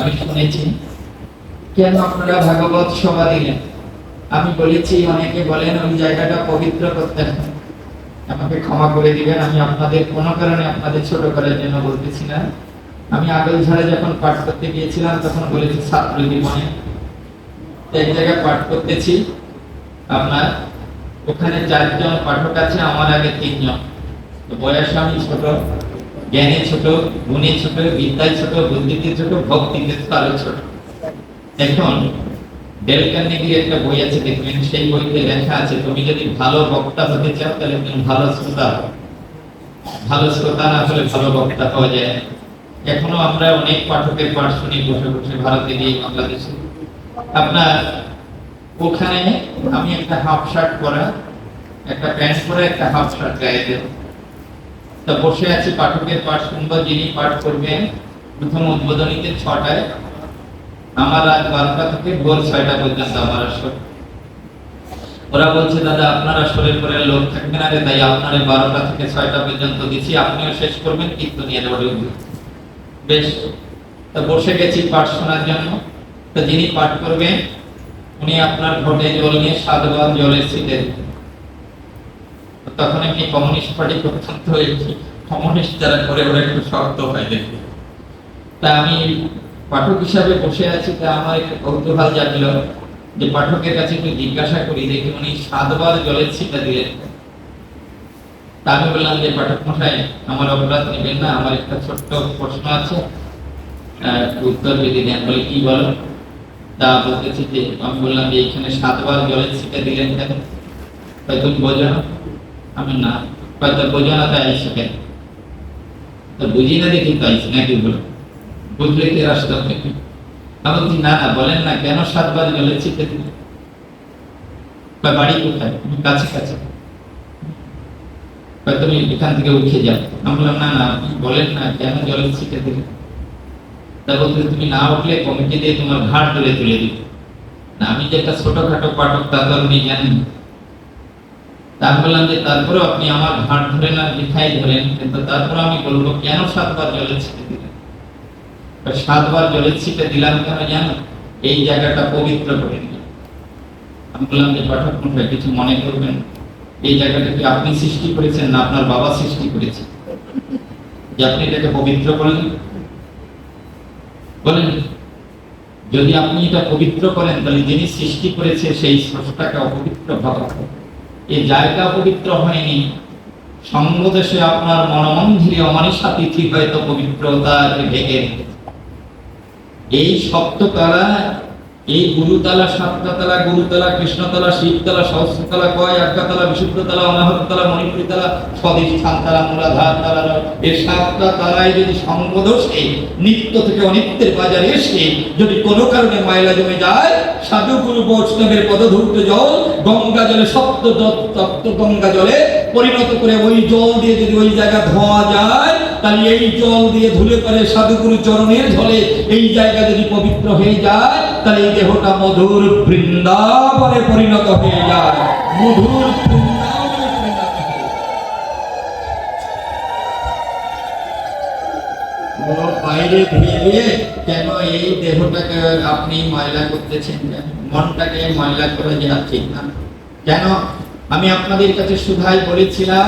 আমি শুনেছি, কেন আপনারা ভাগবত সভা দিলেন? আমি বলেছি, অনেকে বলেন ওই জায়গাটা পবিত্র করতে হবে। আমাকে ক্ষমা করে দিবেন, আমি আপনাদের, কোনো কারণে আপনাদের ছোট করার জন্য বলতেছি না। আমি আগল ঝাড়ে যখন পাঠ করতে গিয়েছিলাম, তখন বলেছি ছাত্র জীবনে এক জায়গায় পাঠ করতেছি। আপনার, ওখানে চারজন পাঠক আছে, আমার আগে তিনজন। বয়স আমি ছোট। জ্ঞানে ছোট, গুণে ছোট, বিদ্যায় ছোট, বুদ্ধিতে ছোট, ভক্তিতে তো আরও ছোট। এখন ডেল একটা বই আছে, দেখবেন সেই বইতে লেখা আছে, তুমি যদি ভালো বক্তা হতে চাও, তাহলে তুমি ভালো শ্রোতা। ভালো শ্রোতা না হলে ভালো বক্তা পাওয়া যায় এখনও আমরা অনেক পাঠকের পাঠ শুনি, বসে বসে ভারতে গিয়ে বাংলাদেশে। আপনার ওখানে আমি একটা হাফ শার্ট পরা, একটা প্যান্ট পরে একটা হাফ শার্ট গায়ে দেব। তা বসে আছি পাঠকের পাঠ যিনি পাঠ করবেন প্রথম উদ্বোধনীতে ছটায়। আমার রাত বারোটা থেকে ভোর ছয়টা পর্যন্ত আমার আসর। ওরা বলছে, দাদা আসরের পরে লোক থাকবে না রে, তাই আপনার বারোটা থেকে ছয়টা পর্যন্ত দিচ্ছি। আপনিও শেষ করবেন কিন্তু নিয়ে দেবো বেশ, তা বসে গেছি পাঠ শোনার জন্য। তো যিনি পাঠ করবেন, উনি আপনার ঘটে জল নিয়ে সাতবার জলের। তো তখন এমনি কমিউনিস্ট পার্টি করতাম তো এই কমিউনিস্ট যারা করে, ওরা একটু শক্ত হয় দেখে তা আমি পাঠক হিসাবে বসে আছি, তা আমার একটু কৌতূহল জাগলো যে পাঠকের কাছে একটু জিজ্ঞাসা করি, দেখি উনি সাতবার জলের ছিটা দিলেন। তা আমি বললাম যে, পাঠক মশাই, আমার অপরাধ নেবেন না, আমার একটা ছোট্ট প্রশ্ন আছে। উত্তর যদি দেন, বলে কি বলো? তা বলতেছি যে, আমি বললাম যে, এখানে সাতবার জলের ছিটা দিলেন কেন? কয় তুমি বোঝো না আমি না। হয়তো বোঝো না তাই আইসো কেন? তো বুঝি না দেখি তো আইসি নাকি বলো বুঝলে কি রাস্তা থেকে আমি বলছি না না, বলেন না কেন সাতবার দিলেন বা বাড়ি কোথায়? কাছে কাছে। তুমি এখান থেকে উঠে যাও। আমি বললাম, না না, বলেন না কেন জলের ছিটে দিলেন তা বলতে তুমি না উঠলে কমিটি দিয়ে তোমার ঘাট ধরে তুলে দিত না, আমি যে একটা ছোটখাটো পাঠক, তা তো আপনি জানেন তা আমি বললাম যে তারপরে আপনি আমার ঘাট ধরে লিখাই ধরেন, কিন্তু তারপরে আমি বলব, কেন সাতবার জলের ছিটে সাতবার জলের ছিটে দিলাম কেন জানো? এই জায়গাটা পবিত্র করে আমি বললাম যে, পাঠক কিছু মনে করবেন? এই আপনি সৃষ্টি করেছেন না আপনার বাবা সৃষ্টি করেছে? যে, আপনি এটাকে পবিত্র করলেন? বলেন, যদি আপনি এটা পবিত্র করেন, তাহলে যিনি সৃষ্টি করেছে, সেই স্রষ্টাকে অপবিত্র ভাবা এই জায়গা পবিত্র হয়নি সঙ্গদেশে আপনার মনমন্দিরে অমানিসা তিথি হয়তো পবিত্রতার ভেঙে। এই সপ্ততলা এই গুরুতলা, সাততলা, গুরুতলা, কৃষ্ণতলা, শিবতলা, সহস্রতলা, কয় আজ্ঞাতলা, বিশুদ্ধতলা, অনাহততলা, মণিপুরীতলা স্বধিষ্ঠান তালা মূলাধার তালা এই সাতটা তালায় যদি সঙ্গদোষে নিত্য থেকে অনিত্যের বাজারে এসে, যদি কোনো কারণে ময়লা জমে যায় সাধু গুরু বৈষ্ণবের পদধূর্ত জল গঙ্গা জলে সপ্ত তপ্ত গঙ্গা জলে পরিণত করে ওই জল দিয়ে যদি ওই জায়গা ধোয়া যায়, তাহলে এই জল দিয়ে ধুলে করে সাধুগুরু চরণের ঝলে এই জায়গা যদি পবিত্র হয়ে যায় তাহলে দেহটা মধুর বৃন্দাবনে পরিণত হয়ে যায়। মধুর বাইরে কেন এই দেহটাকে আপনি ময়লা করতেছেন মনটাকে ময়লা করে দেওয়া ঠিক না। কেন? আমি আপনাদের কাছে সুধাই বলেছিলাম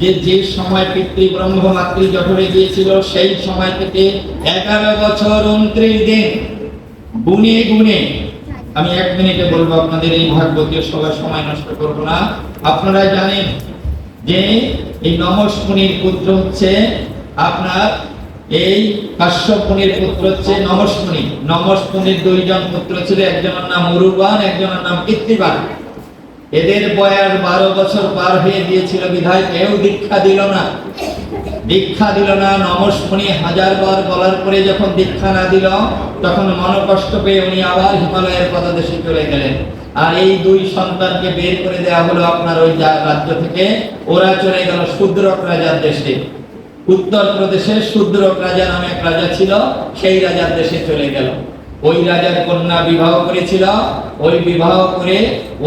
যে যে সময় পিতৃ ব্রহ্ম মাতৃ জঠরে গিয়েছিল, সেই সময় থেকে এগারো বছর, উনত্রিশ দিন গুনে গুনে আমি এক মিনিটে বলব আপনাদের এই ভাগবতীয় সবার সময় নষ্ট করব না। আপনারা জানেন যে এই নমস মুনির পুত্র হচ্ছে আপনার এই কাশ্যপ মুনির পুত্র হচ্ছে নমস মুনি নমস মুনির দুইজন পুত্র ছিল, একজনের নাম উরুবান একজনের নাম কৃত্তিবান এদের বয়স বারো বছর পার হয়ে গিয়েছিল বিধায়, কেউ দীক্ষা দিল না। দীক্ষা দিল না নমস্মণি হাজার বার বলার পরে যখন দীক্ষা না দিল, তখন মনকষ্ট পেয়ে উনি আবার হিমালয়ের পদদেশে চলে গেলেন। আর এই দুই সন্তানকে বের করে দেওয়া হলো আপনার ওই রাজ্য থেকে। ওরা চলে গেল শূদ্রক রাজার দেশে। উত্তর প্রদেশে শূদ্রক রাজা নামে এক রাজা ছিল, সেই রাজার দেশে চলে গেল। ওই রাজার কন্যা বিবাহ করেছিল। ওই বিবাহ করে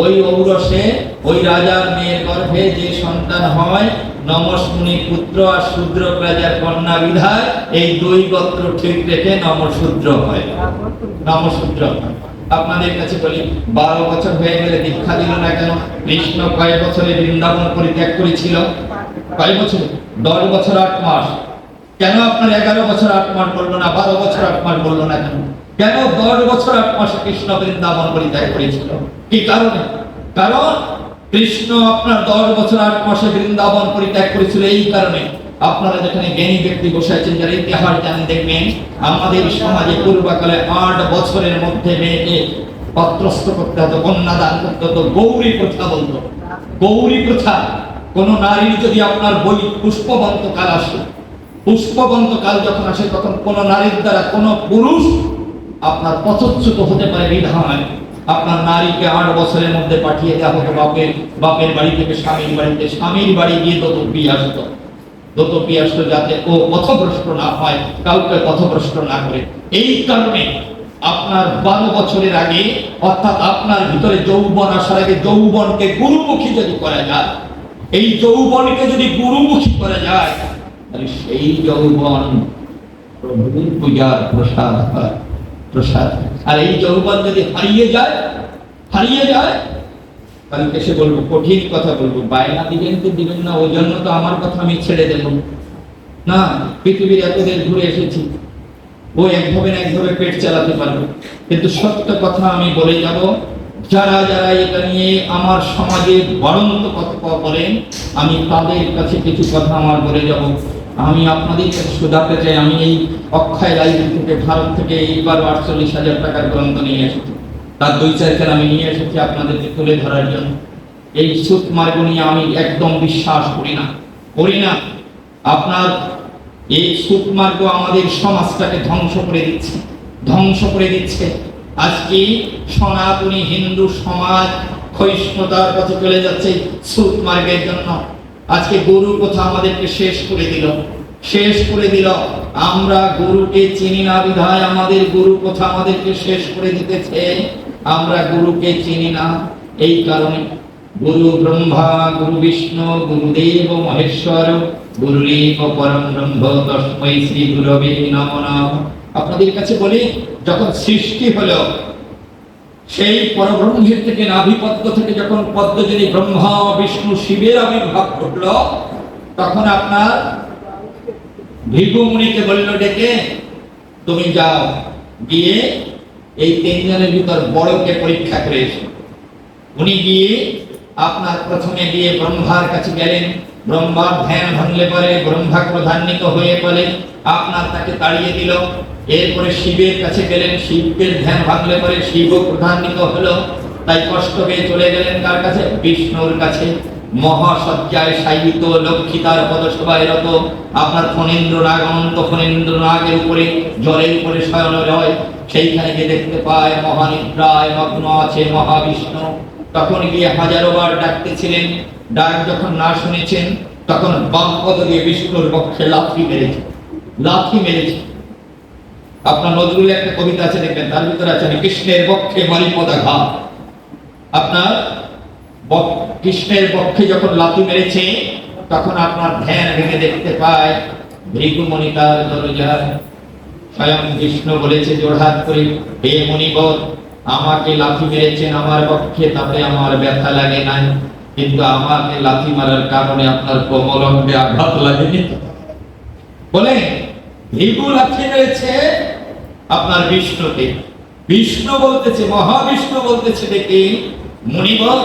ওই ঔরসে ওই রাজার মেয়ের গর্ভে যে সন্তান হয় নমস্মুনি পুত্র আর শূদ্র রাজার কন্যা বিধায় এই দুই গোত্র ঠিক রেখে নমশূদ্র হয়। নমশূদ্র। আপনাদের কাছে বলি, বারো বছর হয়ে গেলে দীক্ষা দিল না কেন? কৃষ্ণ কয় বছরে বৃন্দাবন পরিত্যাগ করেছিল। কয় বছর? দশ বছর আট মাস। কেন আপনার এগারো বছর আট মাস বলল না, বারো বছর আট মাস বলল না কেন? কেন দশ বছর আট মাসে কৃষ্ণ বৃন্দাবন পরিত্যাগ করেছিল? কি কারণে? কারণ কৃষ্ণ আপনার দশ বছর আট মাসে বৃন্দাবন পরিত্যাগ করেছিল এই কারণে। আপনারা যেখানে জ্ঞানী ব্যক্তি বসে আছেন, যারা ইতিহাস জানেন, দেখবেন আমাদের সমাজে পূর্বকালে আট বছরের মধ্যে মেয়েকে পত্রস্থ করতে হতো কন্যাদান করতে হতো, গৌরী প্রথা বলতো। গৌরী প্রথা। কোন নারীর যদি আপনার বই পুষ্পবন্ত কাল আসে পুষ্পবন্ত কাল যখন আসে, তখন কোন নারীর দ্বারা কোন পুরুষ আপনার পথচ্যুত হতে পারে বিধান আপনার নারীকে আট বছরের মধ্যে পাঠিয়ে দেওয়া হতো বাপের বাপের বাড়ি থেকে স্বামীর বাড়িতে। স্বামীর বাড়ি গিয়ে দতব্বি আসতো। দতব্বি আসতো যাতে ও পথভ্রষ্ট না হয়, কাউকে পথভ্রষ্ট না করে। এই কারণে আপনার বারো বছরের আগে, অর্থাৎ আপনার ভিতরে যৌবন আসার আগে যৌবনকে গুরুমুখী যদি করা যায়, এই যৌবনকে যদি গুরুমুখী করা যায়, তাহলে সেই যৌবন পূজার প্রসাদ হয়, প্রসাদ আর এই যৌবন যদি হারিয়ে যায় হারিয়ে যায়, তাহলে এসে বলব, কঠিন কথা বলব। বায়না দিবেন তো দিবেন না ওই জন্য তো আমার কথা আমি ছেড়ে দেব। না, পৃথিবীর এতদিন ঘুরে এসেছি। ও একভাবে না একভাবে পেট চালাতে পারবে। কিন্তু সত্য কথা আমি বলে যাব, যারা যারা এটা নিয়ে আমার সমাজে বরন্ত কথা বলেন, আমি তাদের কাছে কিছু কথা আমার বলে যাব। আমি আপনাদের কাছে শোধাতে চাই, আমি এই অক্ষয় লাইব্রেরি থেকে ভারত থেকে এইবার আটচল্লিশ হাজার টাকার গ্রন্থ নিয়ে এসেছি। তার দুই চারখানা আমি নিয়ে এসেছি আপনাদেরকে তুলে ধরার জন্য। এই সুত মার্গ নিয়ে আমি একদম বিশ্বাস করি না। করি না। আপনার এই সুত মার্গ আমাদের সমাজটাকে ধ্বংস করে দিচ্ছে, ধ্বংস করে দিচ্ছে। আজকে সনাতনী হিন্দু সমাজ ক্ষয়িষ্ণুতার পথে চলে যাচ্ছে সুত মার্গের জন্য। আজকে গরু কথা আমাদেরকে শেষ করে দিল। শেষ করে দিল। আমরা গুরুকে চিনি না বিধায় আমাদের গুরু কথা আমাদেরকে শেষ করে দিতেছে। আমরা গুরুকে চিনি না। এই কারণে গুরু ব্রহ্মা, গুরু বিষ্ণু গুরুদেব মহেশ্বর গুরুরেব পরম ব্রহ্ম, তস্মৈ শ্রী গুরবে নমঃ। আপনাদের কাছে বলি, যখন সৃষ্টি হলো সেই পরব্রহ্মের থেকে নাভিপদ্ম থেকে যখন পদ্মজনী ব্রহ্মা, বিষ্ণু শিবের আবির্ভাব ঘটল, তখন আপনার ভৃগুমুনিকে বলল, ডেকে, তুমি যাও, গিয়ে এই তিনজনের ভিতর বড়কে পরীক্ষা করে এসো। উনি গিয়ে আপনার প্রথমে গিয়ে ব্রহ্মার কাছে গেলেন, ব্রহ্মার ধ্যান ভাঙলে পরে ব্রহ্মা ক্রধান্বিত হয়ে বলে, আপনার তাকে তাড়িয়ে দিল। এরপরে শিবের কাছে গেলেন শিবের ধ্যান ভাঙলে পরে শিব ক্রধান্বিত হলো, তাই কষ্ট পেয়ে চলে গেলেন কার কাছে? বিষ্ণুর কাছে। মহাসজ্জায় সাহিত্য লক্ষিতার পদসভায় রত। আপনার ফণেন্দ্র নাগ অনন্ত ফণেন্দ্র নাগের উপরে, জলের উপরে শয়ন রয় সেইখানে গিয়ে দেখতে পায় মহানিদ্রায় মগ্ন আছে মহাবিষ্ণু। তখন গিয়ে হাজারো বার ডাকতেছিলেন। ডাক যখন না শুনেছেন, তখন বাম পদ দিয়ে বিষ্ণুর পক্ষে লাথি মেরেছে। লাথি মেরেছে। আপনার নজরুলের একটা কবিতা আছে দেখবেন, তার ভিতরে আছে কৃষ্ণের পক্ষে মারিপদা ঘাত। আপনার কৃষ্ণের পক্ষে যখন লাথি মেরেছে, তখন আপনার ধ্যান ভেঙে দেখতে পায়, ভৃগুমণি তার দরজায়, স্বয়ং বলেছে করে, হে মণিবর, আমাকে লাথি মেরেছেন আমার পক্ষে তাতে আমার ব্যথা লাগে নাই। কিন্তু আমাকে লাথি মারার কারণে আপনার আঘাত লাগেনি। বলে ভিগু লাথি মেরেছে আপনার বিষ্ণুকে। বিষ্ণু বলতেছে, মহাবিষ্ণু বলতেছে, দেখি মুনিবর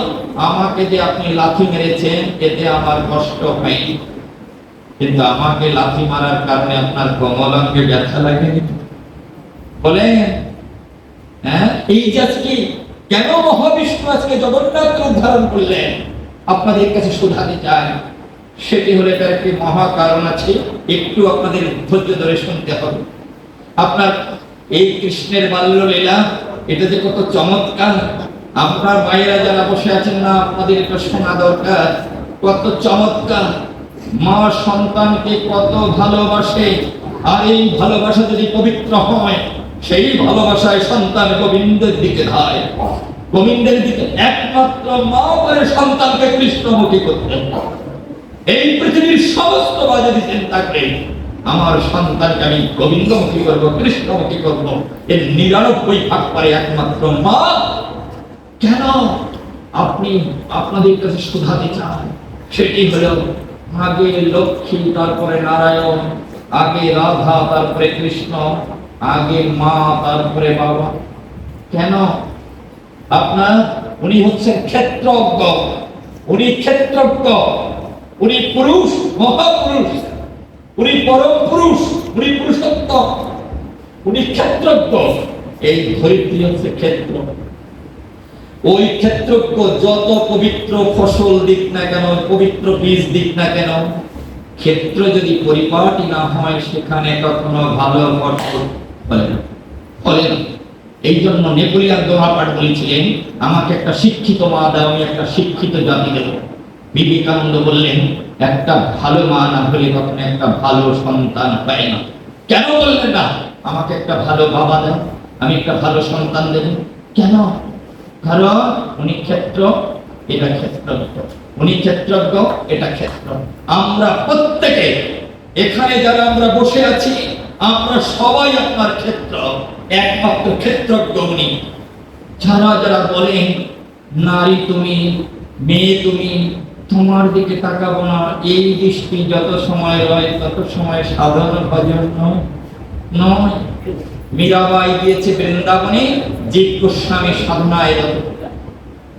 আমাকে যে আপনি লাথি মেরেছেন, এতে আমার কষ্ট হয়নি। কিন্তু আমাকে লাথি মারার কারণে আপনার কমলাঙ্গে ব্যথা লাগেনি। বলে হ্যাঁ এই যে আজকে কেন মহাবিষ্ণু আজকে জগন্নাথ রূপ ধারণ করলেন? আপনাদের কাছে শোধাতে চাই সেটি হলে তার একটি মহা কারণ আছে, একটু আপনাদের ধৈর্য ধরে শুনতে হবে। আপনার এই কৃষ্ণের বাল্য লীলা, এটা যে কত চমৎকার। আপনার মায়েরা যারা বসে আছেন না, আপনাদের এটা শোনা দরকার। কত চমৎকার। মা সন্তানকে কত ভালোবাসে। আর এই ভালোবাসা যদি পবিত্র হয়, সেই ভালোবাসায় সন্তান গোবিন্দের দিকে ধায়। গোবিন্দের দিকে একমাত্র মা করে সন্তানকে কৃষ্ণমুখী করতে এই পৃথিবীর সমস্ত বাজে যদি চিন্তা করে আমার সন্তানকে আমি গোবিন্দমুখী করব, কৃষ্ণমুখী করব। এর নিরানব্বই ভাগ পারে একমাত্র মা। কেন? আপনি আপনাদের কাছে শুধাতে চান। সেটি হলো আগে লক্ষ্মী, তারপরে নারায়ণ, আগে রাধা, তারপরে কৃষ্ণ, আগে মা, তারপরে বাবা। কেন? আপনার উনি হচ্ছেন ক্ষেত্রজ্ঞ। উনি ক্ষেত্রজ্ঞ। উনি পুরুষ, মহাপুরুষ। উনি পরম পুরুষ, উনি পুরুষোত্তম উনি ক্ষেত্রজ্ঞ। এই ধরিত্রী হচ্ছে ক্ষেত্র। ওই ক্ষেত্রজ্ঞ যত পবিত্র ফসল দিক না কেন, পবিত্র বীজ দিক না কেন, ক্ষেত্র যদি পরিপাটি না হয়, সেখানে কখনো ভালো না। এই জন্য নেপোলিয়ান দোহাপাট বলেছিলেন, আমাকে একটা শিক্ষিত মা দাও, আমি একটা শিক্ষিত জাতি দেব। বিবেকানন্দ বললেন, একটা ভালো মা না হলে কখনো একটা ভালো সন্তান পায় না। কেন বললেন না? আমাকে একটা ভালো বাবা দাও আমি একটা ভালো সন্তান দেব। কেন? কারণ উনি ক্ষেত্র, এটা ক্ষেত্রজ্ঞ। উনি ক্ষেত্রজ্ঞ, এটা ক্ষেত্র। আমরা প্রত্যেকে, এখানে যারা আমরা বসে আছি, আমরা সবাই আপনার ক্ষেত্র, একমাত্র ক্ষেত্রজ্ঞ উনি। যারা যারা বলেন, নারী তুমি, মেয়ে তুমি তোমার দিকে তাকাবো না। এই দৃষ্টি যত সময় রয়, তত সময় সাধারণ ভজন নয়। মীরাবাই গিয়েছে বৃন্দাবনে জীব গোস্বামী সাধনায়।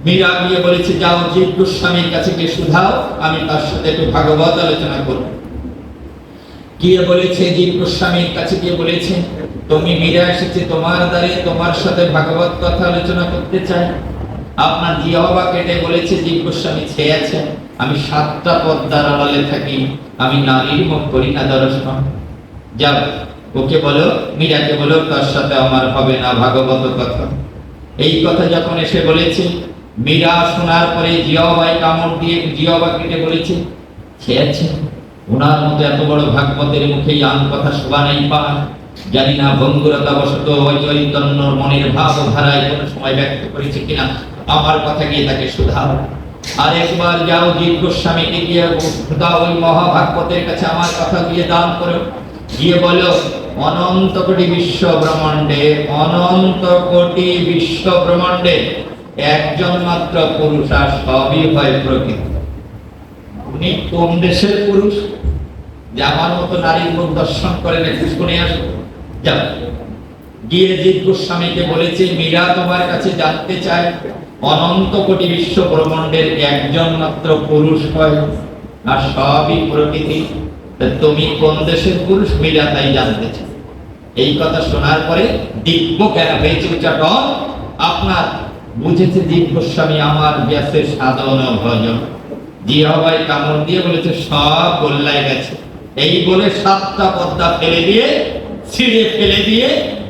মীরা গিয়ে বলেছে, যাও জীব গোস্বামীর কাছে গিয়ে শুধাও, আমি তার সাথে একটু ভাগবত আলোচনা করব। গিয়ে বলেছে জীব গোস্বামীর কাছে গিয়ে বলেছে, তুমি মীরা এসেছে, তোমার দ্বারে তোমার সাথে ভাগবত কথা আলোচনা করতে চাই। আপনার জিহবা কেটে বলেছে জীব গোস্বামী ছেয়েছে আমি সাতটা পদ্মার আড়ালে থাকি, আমি নারীর মুখ করি না দর্শন যাও, ওকে বলো, মীরাকে বলো তার সাথে আমার হবে না ভাগবত কথা? এই কথা যখন এসে বলেছে, মীরা শোনার পরে জিয়াবাই কামড় দিয়ে জিয়াবা কেটে বলেছে আছে ওনার মতো এত বড় ভাগবতের মুখে আন কথা শোভা নাই পান। জানি না ভঙ্গুরতা ওই চৈতন্যর মনের ভাব ধারায় কোনো সময় ব্যক্ত করেছে কিনা। আমার কথা গিয়ে তাকে শুধাও। আর একবার যাও জীব গোস্বামীকে গিয়ে দাও ওই মহাভাগবতের কাছে আমার কথা গিয়ে দান করো। গিয়ে বলো, অনন্ত কোটি বিশ্ব ব্রহ্মাণ্ডে, অনন্ত কোটি বিশ্ব ব্রহ্মাণ্ডে একজন মাত্র পুরুষ, আর সবই হয় প্রকৃতি। উনি কোন দেশের পুরুষ? যে আমার মতো নারীর মুখ দর্শন করেন একটু শুনে আসো। যাও। গিয়ে জীব গোস্বামীকে বলেছে, মীরা তোমার কাছে জানতে চায়। অনন্ত কোটি বিশ্ব ব্রহ্মাণ্ডের একজন মাত্র পুরুষ হয়, আর সবই প্রকৃতি। তুমি কোন দেশের পুরুষ মীরা তাই জানতে চায় এই কথা শোনার পরে দিব্য জ্ঞান হয়েছে উচ্চাটন। আপনার বুঝেছে জীব গোস্বামী আমার ব্যাসের সাধন ভজন। জিহবাই কামড় দিয়ে বলেছে, সব গোল্লায় গেছে। এই বলে সাতটা পদ্মা ফেলে দিয়ে, ছিঁড়ে ফেলে দিয়ে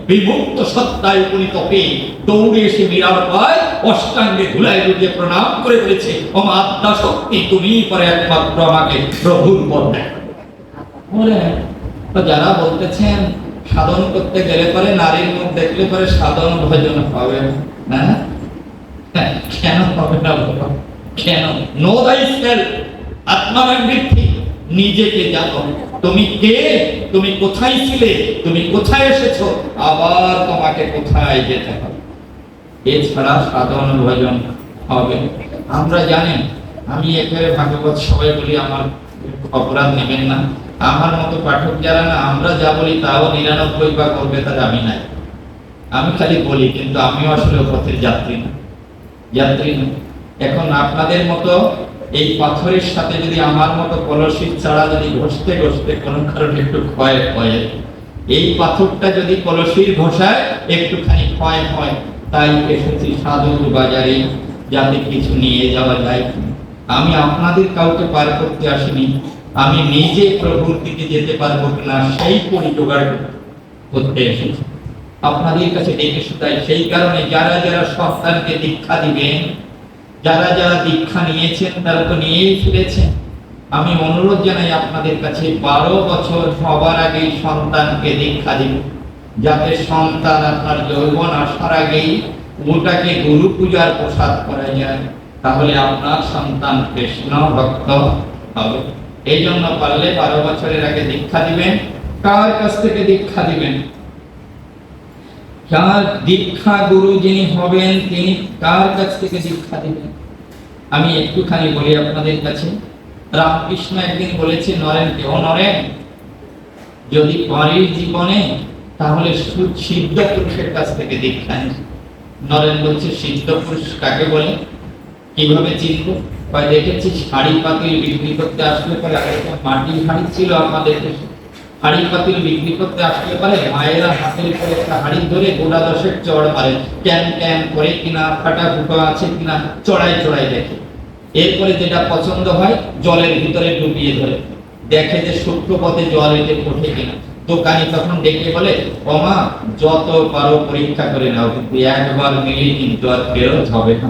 বিমুক্ত সত্তায় উপনীত হয়ে দৌড়ে এসে মীরার পায় অষ্টাঙ্গে ধুলায় দিয়ে প্রণাম করে বলেছে ও আত্মা শক্তি তুমি পরে একমাত্র আমাকে প্রভুর পদ দেখ। যারা বলতেছেন সাধন করতে গেলে পরে নারীর মুখ দেখলে পরে সাধন ভজন হবে না। হ্যাঁ, কেন হবে না? কেন? নো দাই সেলফ আত্মারান্বিতি নিজেকে জানো। তুমি কে? তুমি কোথায় ছিলে? তুমি কোথায় এসেছ? আবার তোমাকে কোথায় যেতে হবে? এছাড়া সাধন ভজন হবে। আমরা জানি, আমি এখানে ভাগবত সবাই বলি, আমার অপরাধ নেবেন না। আমার মতো পাঠক যারা না, আমরা যা বলি তাও নিরানব্বই বা করবে তার আমি নাই। আমি খালি বলি, কিন্তু আমিও আসলে পথের যাত্রী না। যাত্রী না এখন আপনাদের মতো এই পাথরের সাথে যদি আমার মতো কলসির চারা যদি ঘষতে ঘষতে কোনো কারণে একটু ক্ষয় হয়, এই পাথরটা যদি কলসির ঘষায় একটুখানি ক্ষয় হয়, তাই এসেছি সাধুর বাজারে, যাতে কিছু নিয়ে যাওয়া যায়। আমি আপনাদের কাউকে পার করতে আসিনি, আমি নিজে প্রভুর দিকে যেতে পারব কিনা সেই পরি জোগাড় করতে এসেছি। আপনাদের কাছে ডেকে শুধাই, সেই কারণে যারা যারা সন্তানকে দীক্ষা দিবেন যারা যারা দীক্ষা নিয়েছেন, তারা তো নিয়েই ফিরেছেন। আমি অনুরোধ জানাই আপনাদের কাছে, বারো বছর সবার আগেই সন্তানকে দীক্ষা দিন। যাতে সন্তান আপনার যৌবন আসার আগেই ওটাকে গুরু পূজার প্রসাদ করা যায়, তাহলে আপনার সন্তান কৃষ্ণ ভক্ত হবে। এই জন্য পারলে বারো বছরের আগে দীক্ষা দিবেন, কার কাছ থেকে দীক্ষা দিবেন? যার দীক্ষা গুরু যিনি হবেন, তিনি কার কাছ থেকে দীক্ষা দিবেন। আমি একটুখানি বলি আপনাদের কাছে। রামকৃষ্ণ একদিন বলেছে নরেনকে ও নরেন? যদি পারিস জীবনে, তাহলে সিদ্ধ পুরুষের কাছ থেকে দীক্ষা নিস নরেন বলছে, সিদ্ধ পুরুষ কাকে বলে? কীভাবে চিনব? হয় দেখেছি শাড়ি পাতিল বিক্রি করতে আসলে পরে মাটির হাড়ি ছিল আমাদের দেশে। হাড়ি পাতিল বিক্রি করতে আসলে পারে, মায়েরা হাতের করে একটা হাড়ি ধরে গোড়া দশের চড় মারে। ক্যান ক্যান করে কিনা, ফাটা ফুটো আছে কিনা, চড়াই চড়াই দেখে। এরপরে যেটা পছন্দ হয়, জলের ভিতরে ডুবিয়ে ধরে। দেখে যে সূক্ষ্ম পথে জল এতে ওঠে কিনা। দোকানি তখন ডেকে বলে ওমা যত পারো পরীক্ষা করে নাও, কিন্তু একবার মিলে কিন্তু আর ফেরত হবে না।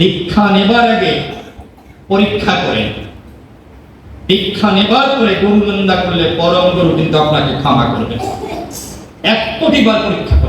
দীক্ষা নেবার আগে পরীক্ষা করেন দীক্ষা নেবার পরে গুরু নিন্দা করলে পরম গুরু কিন্তু আপনাকে ক্ষমা করবে এক কোটি বার পরীক্ষা।